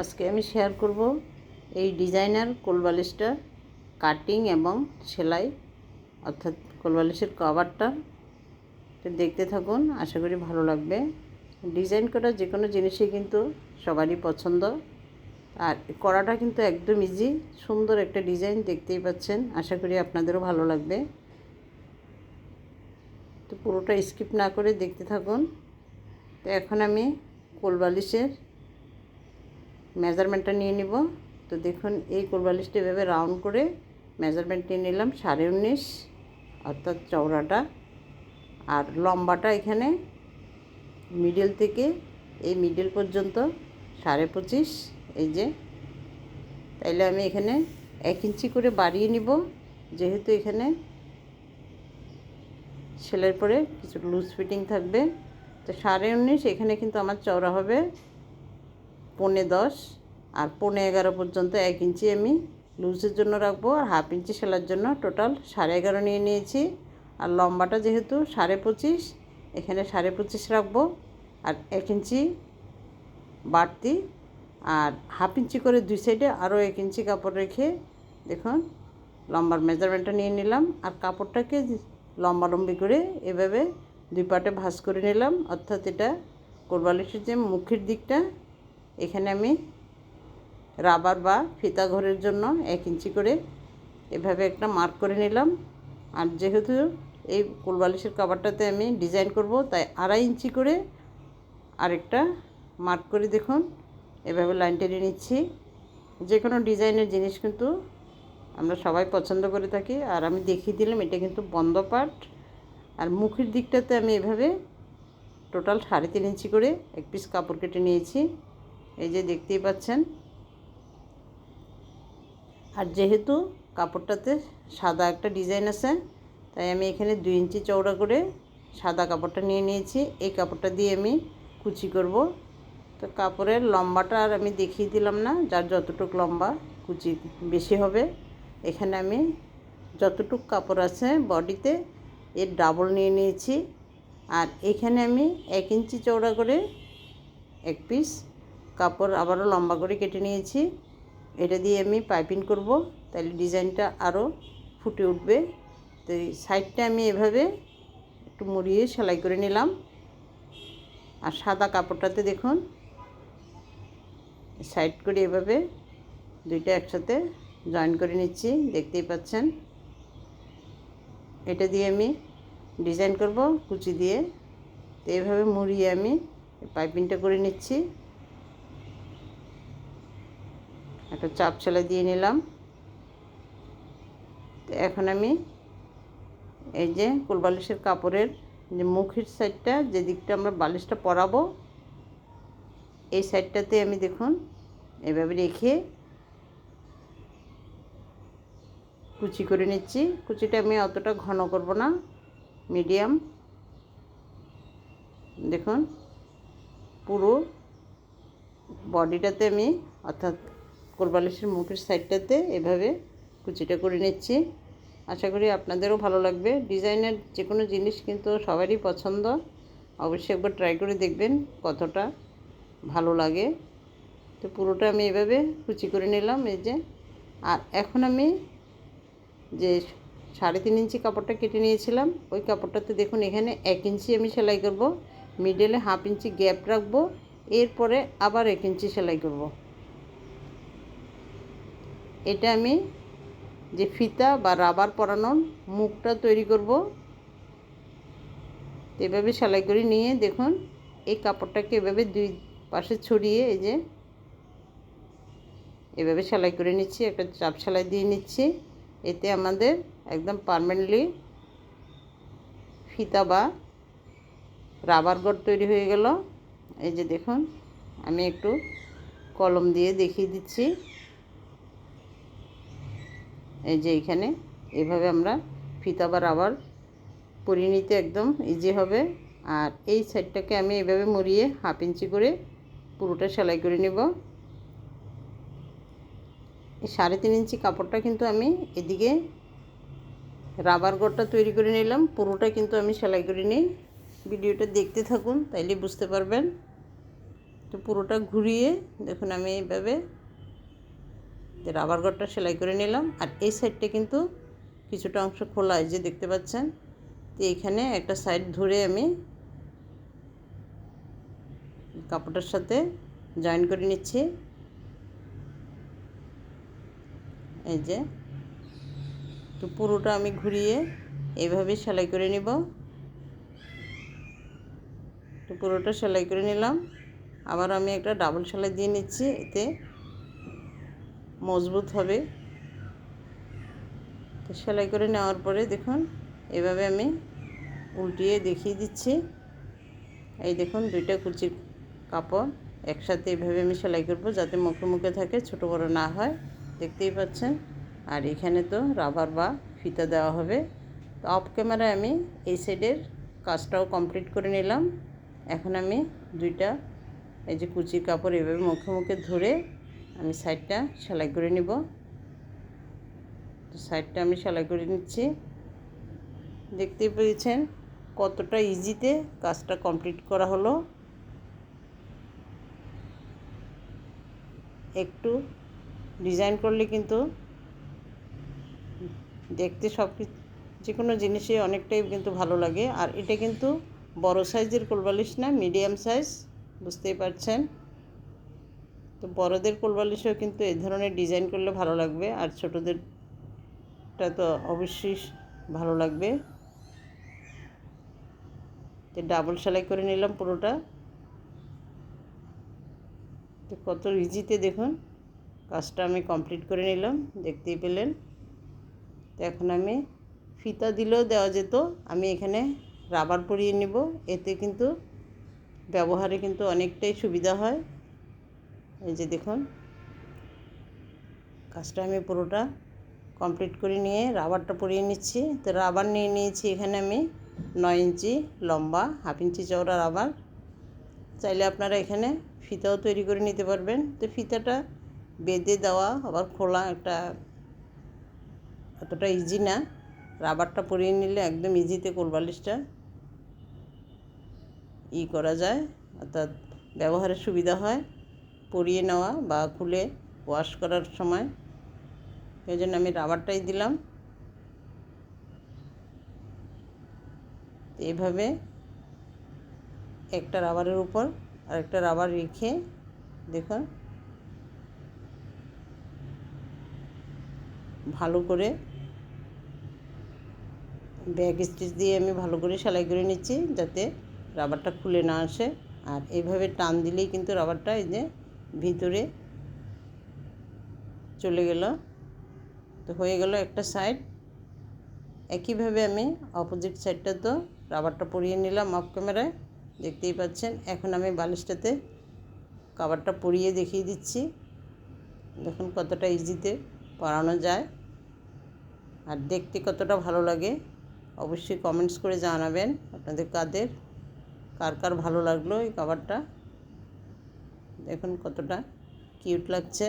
আজকে আমি শেয়ার করব এই ডিজাইনার কোলবালিশটা কাটিং এবং সেলাই, অর্থাৎ কোলবালিশের কভারটা দেখতে থাকুন, আশা করি ভালো লাগবে। ডিজাইন করা যে কোনো জিনিসই কিন্তু সবারই পছন্দ। আর করাটা কিন্তু একদম ইজি সুন্দর একটা ডিজাইন দেখতেই পাচ্ছেন। আশা করি আপনাদেরও ভালো লাগবে। তো পুরোটা স্কিপ না করে দেখতে থাকুন। তো এখন আমি কোলবালিশের মেজারমেন্টটা নিয়ে নিব। তো দেখুন, এই কোলবালিশটা এভাবে রাউন্ড করে মেজারমেন্ট নিয়ে নিলাম, সাড়ে উনিশ, অর্থাৎ চওড়াটা। আর লম্বাটা এখানে মিডল থেকে, এই মিডল পর্যন্ত সাড়ে পঁচিশ, এই যে। তাইলে আমি এখানে এক ইঞ্চি করে বাড়িয়ে নিব, যেহেতু এখানে সেলের পরে কিছু লুজ ফিটিং থাকবে। তো সাড়ে উনিশ, এখানে কিন্তু আমার চওড়া হবে পৌনে দশ। আর পৌনে এগারো পর্যন্ত এক ইঞ্চি আমি লুজের জন্য রাখব আর হাফ ইঞ্চি সেলার জন্য টোটাল সাড়ে এগারো নিয়ে নিয়েছি। আর লম্বাটা যেহেতু সাড়ে পঁচিশ, এখানে সাড়ে পঁচিশ রাখব। আর এক ইঞ্চি বাড়তি আর হাফ ইঞ্চি করে দুই সাইডে আরও এক ইঞ্চি কাপড় রেখে দেখুন লম্বার মেজারমেন্টটা নিয়ে নিলাম। আর কাপড়টাকে লম্বালম্বি করে এভাবে দুই পাটে ভাঁজ করে নিলাম। অর্থাৎ এটা কোরবালিশের যে মুখের দিকটা, এখানে আমি রাবার বা ফিতা ঘরের জন্য এক ইঞ্চি করে এভাবে একটা মার্ক করে নিলাম। আর যেহেতু এই কোলবালিশের কাবারটাতে আমি ডিজাইন করব, তাই আড়াই ইঞ্চি করে আরেকটা মার্ক করে দেখুন। এভাবে লাইন টেনে নিচ্ছি। যে কোনো ডিজাইনের জিনিস কিন্তু আমরা সবাই পছন্দ করে থাকি। আর আমি দেখিয়ে দিলাম, এটা কিন্তু বন্ধ পার্ট আর মুখের দিকটাতে আমি এভাবে টোটাল সাড়ে তিন ইঞ্চি করে এক পিস কাপড় কেটে নিয়েছি। এই যে দেখতেই পাচ্ছেন আর যেহেতু কাপড়টাতে সাদা একটা ডিজাইন আছে, তাই আমি এখানে দুই ইঞ্চি চওড়া করে সাদা কাপড়টা নিয়ে নিয়েছি। এই কাপড়টা দিয়ে আমি কুচি করব। তো কাপড়ের লম্বাটা আর আমি দেখিয়ে দিলাম না, যার যতটুক লম্বা কুচি বেশি হবে। এখানে আমি যতটুক কাপড় আছে বডিতে এর ডাবল নিয়ে নিয়েছি। আর এখানে আমি এক ইঞ্চি চওড়া করে এক পিস কাপড় আবারও লম্বা করে কেটে নিয়েছি। এটা দিয়ে আমি পাইপিং করব, তাহলে ডিজাইনটা আরও ফুটে উঠবে। তো এই সাইডটা আমি এভাবে একটু মুড়িয়ে সেলাই করে নিলাম। আর সাদা কাপড়টাতে দেখুন, সাইড করে এভাবে দুইটা একসাথে জয়েন করে নিচ্ছি, দেখতেই পাচ্ছেন। এটা দিয়ে আমি ডিজাইন করব কুচি দিয়ে। তো এইভাবে মুড়িয়ে আমি পাইপিংটা করে নিচ্ছি। একটা চাপ সেলাই দিয়ে নিলাম। এখন আমি এই যে কোলবালিশের কাপড়ের যে মুখের সাইডটা, যে দিকটা আমরা বালিশটা পরাবো, এই সাইডটাতে আমি দেখুন এভাবে রেখে কুচি করে নিচ্ছি। কুচিটা আমি অতটা ঘন করব না, মিডিয়াম। দেখুন পুরো বডিটাতে আমি অর্থাৎ কোরবালিশের মুখের সাইডটাতে এভাবে কুচিটা করে নিচ্ছি। আশা করি আপনাদেরও ভালো লাগবে। ডিজাইনের যে কোনো জিনিস কিন্তু সবারই পছন্দ। অবশ্যই একবার ট্রাই করে দেখবেন কতটা ভালো লাগে। তো পুরোটা আমি এভাবে কুচি করে নিলাম এই যে। আর এখন আমি যে সাড়ে তিন ইঞ্চি কাপড়টা কেটে নিয়েছিলাম, ওই কাপড়টাতে দেখুন এখানে এক ইঞ্চি আমি সেলাই করব মিডলে হাফ ইঞ্চি গ্যাপ রাখব, এরপরে আবার এক ইঞ্চি সেলাই করব। এটা আমি যে ফিতা বা রাবার পরানোর মুখটা তৈরি করব। এভাবে সেলাই করে নিয়ে দেখুন, এই কাপড়টাকে এভাবে দুই পাশে ছড়িয়ে এই যে এভাবে সেলাই করে নিচ্ছি, একটা চাপ সেলাই দিয়ে নিচ্ছি। এতে আমাদের একদম পারমানেন্টলি ফিতা বা রাবার গড় তৈরি হয়ে গেল। এই যে দেখুন, আমি একটু কলম দিয়ে দেখিয়ে দিচ্ছি। এই যে এখানে, এভাবে আমরা ফিতা বা রাবার পরিয়ে নিতে একদম ইজি হবে। আর এই সাইডটাকে আমি এভাবে মুড়িয়ে হাফ ইঞ্চি করে পুরোটা সেলাই করে নেব। এই সাড়ে তিন ইঞ্চি কাপড়টা কিন্তু আমি এদিকে রাবার গড়টা তৈরি করে নিলাম। পুরোটা কিন্তু আমি সেলাই করে নিই। ভিডিওটা দেখতে থাকুন, তাইলে বুঝতে পারবেন। তো পুরোটা ঘুরিয়ে, দেখুন আমি এইভাবে যে রাবার গড়টা সেলাই করে নিলাম। আর এই সাইডটা কিন্তু কিছুটা অংশ খোলা যে দেখতে পাচ্ছেন? তো এইখানে একটা সাইড ধরে আমি কাপড়টার সাথে জয়েন করে নিচ্ছি। এই যে। তো পুরোটা আমি ঘুরিয়ে এইভাবে সেলাই করে নিব। তো পুরোটা সেলাই করে নিলাম। আবার আমি একটা ডাবল সেলাই দিয়ে নিচ্ছি এতে। মজবুত হবে। তো সেলাই করে নেওয়ার পরে দেখুন, এভাবে আমি উল্টিয়ে দেখিয়ে দিচ্ছি। এই দেখুন, দুইটা কুচির কাপড় একসাথে এভাবে আমি সেলাই করব যাতে মুখে মুখে থাকে, ছোট বড় না হয়। দেখতেই পাচ্ছেন? আর এখানে তো রাবার বা ফিতা দেওয়া হবে। তো অফ ক্যামেরায় আমি এই সাইডের কাজটাও কমপ্লিট করে নিলাম। এখন আমি দুইটা এই যে কুচির কাপড় এভাবে মুখে মুখে ধরে আমি সাইডটা সেলাই করে নিব। তো সাইডটা আমি সেলাই করে নিচ্ছি। দেখতেই পেয়েছেন কতটা ইজিতে কাজটা কমপ্লিট করা হলো। একটু ডিজাইন করলে কিন্তু দেখতে সব যে কোনো জিনিসই অনেকটাই কিন্তু ভালো লাগে। আর এটা কিন্তু বড় সাইজের কোলবালিশ না, মিডিয়াম সাইজ, বুঝতেই পারছেন? তো বড়দের কোলবালিশেও কিন্তু এই ধরনের ডিজাইন করলে ভালো লাগবে। আর ছোটোদেরটা তো অবশ্যই ভালো লাগবে। তো ডাবল সেলাই করে নিলাম পুরোটা। তো কত ইজিতে দেখুন, কাজটা আমি কমপ্লিট করে নিলাম, দেখতেই পেলেন। তো এখন আমি ফিতা দিলেও দেওয়া যেত, আমি এখানে রাবার পরিয়ে নেব। এতে কিন্তু ব্যবহারে কিন্তু অনেকটাই সুবিধা হয়। এই যে দেখুন। কাজটা আমি পুরোটা কমপ্লিট করে নিয়ে রাবারটা পরিয়ে নিচ্ছি। তো রাবার নিয়ে নিয়েছি এখানে আমি নয় ইঞ্চি লম্বা, হাফ ইঞ্চি চওড়া রাবার। চাইলে আপনারা এখানে ফিতাও তৈরি করে নিতে পারবেন। তো ফিতাটা বেঁধে দেওয়া আবার খোলা একটা অতটা ইজি না। রাবারটা পরিয়ে নিলে একদম ইজিতে কোলবালিশটা ই করা যায়, অর্থাৎ ব্যবহারের সুবিধা হয়। পরিয়ে নেওয়া বা খুলে ওয়াশ করার সময়। এই জন্য আমি রাবারটাই দিলাম। এইভাবে একটা রাবারের উপর আরেকটা রাবার রেখে দেখুন। ভালো করে ব্যাগ স্টিচ দিয়ে আমি ভালো করে সেলাই করে নিচ্ছি যাতে রাবারটা খুলে না আসে। আর এইভাবে টান দিলেই কিন্তু রাবারটা এই যে ভিতরে চলে গেল। তো হয়ে গেল একটা সাইড একইভাবে আমি অপোজিট সাইডটা তো রাবারটা পরিয়ে নিলাম অফ ক্যামেরায় দেখতেই পাচ্ছেন, এখন আমি বালিশটাতে কাবারটা পরিয়ে দেখিয়ে দিচ্ছি। দেখুন কতটা ইজিতে পরানো যায়। আর দেখতে কতটা ভালো লাগে, অবশ্যই কমেন্টস করে জানাবেন। আপনাদের কাদের, কার কার ভালো লাগল এই কাবারটা দেখুন কতটা কিউট লাগছে।